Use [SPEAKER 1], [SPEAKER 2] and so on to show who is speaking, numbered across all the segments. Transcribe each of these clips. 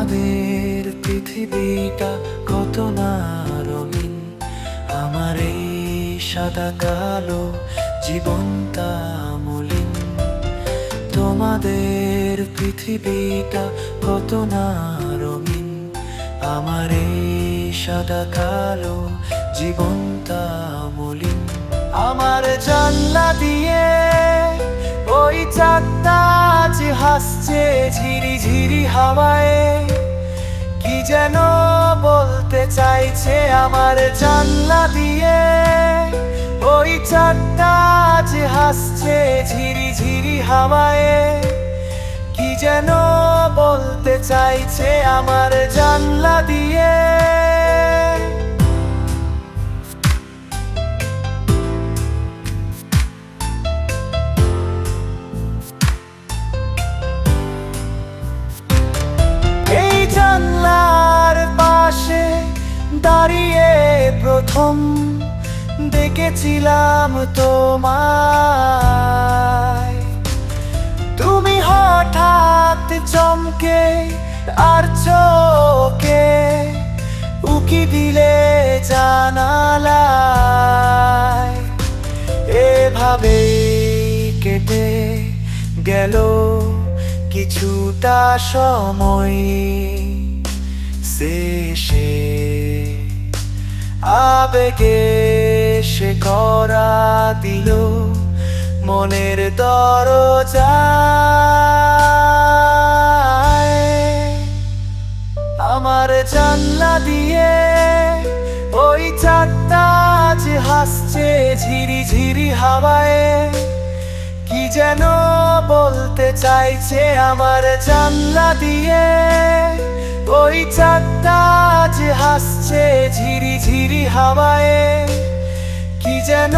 [SPEAKER 1] তোমাদের পৃথিবীটা কত না রঙিন। আমার এই সাদা কালো জীবনটা মলিন। তোমাদের পৃথিবীটা কত না রঙিন। আমার এই সাদা কালো জীবনটা মলিন। আমার জানলা দিয়ে ওই চাঁদটা হাসছে ঝিরি ঝিরি হাওয়ায়। কি যেন বলতে চাইছে আমার জানলা দিয়ে। ওই চাঁদটা যে হাসছে ঝিরি ঝিরি হাওয়ায়। কি যেন বলতে চাইছে আমার জানলা দিয়ে। জানলার পাশে দাঁড়িয়ে প্রথম দেখেছিলাম তোমায়। তুমি হঠাৎ চমকে আর চোখে উকি দিলে জানালায়। এভাবে কেটে গেল কিছুটা সময় শেষে আবেগে সে করা দিল মনের দরজায় আমার জানলা দিয়ে ওই চারটা যে হাসছে ঝিরি ঝিরি হাওয়ায় যেন বলতে চাইছে আমার জানলা দিয়ে। ওই চারটা যে হাসছে ঝিরি ঝিরি হাওয়ায়। কি যেন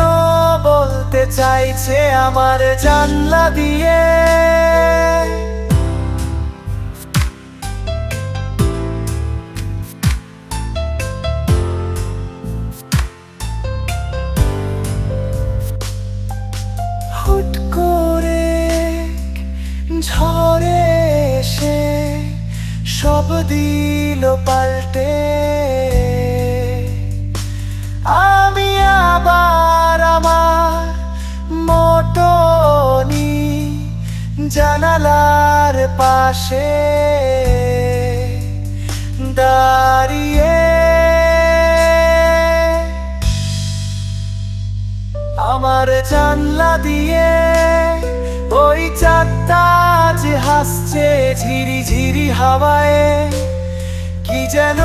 [SPEAKER 1] বলতে চাইছে আমার জানলা দিয়ে। হুট দিল পাল্টে। আমি আবার আমার মতনি জানালার পাশে দাঁড়িয়ে। আমার জানলা দিয়ে যে হাসছে ঝিরি ঝিরি হাওয়ায়। কি যেন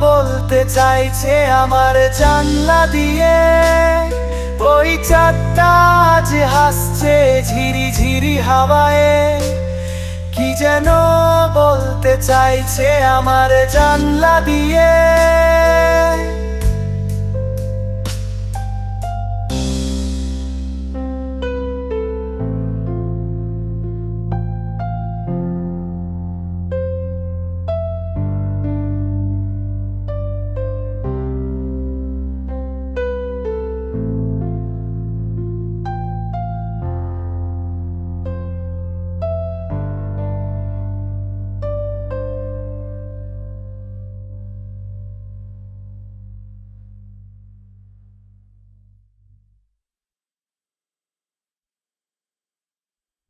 [SPEAKER 1] বলতে চাইছে আমার জানলা দিয়ে। ওই চাঁদটা হাসছে ঝিরি ঝিরি হাওয়ায়। কি যেন বলতে চাইছে আমার জানলা দিয়ে।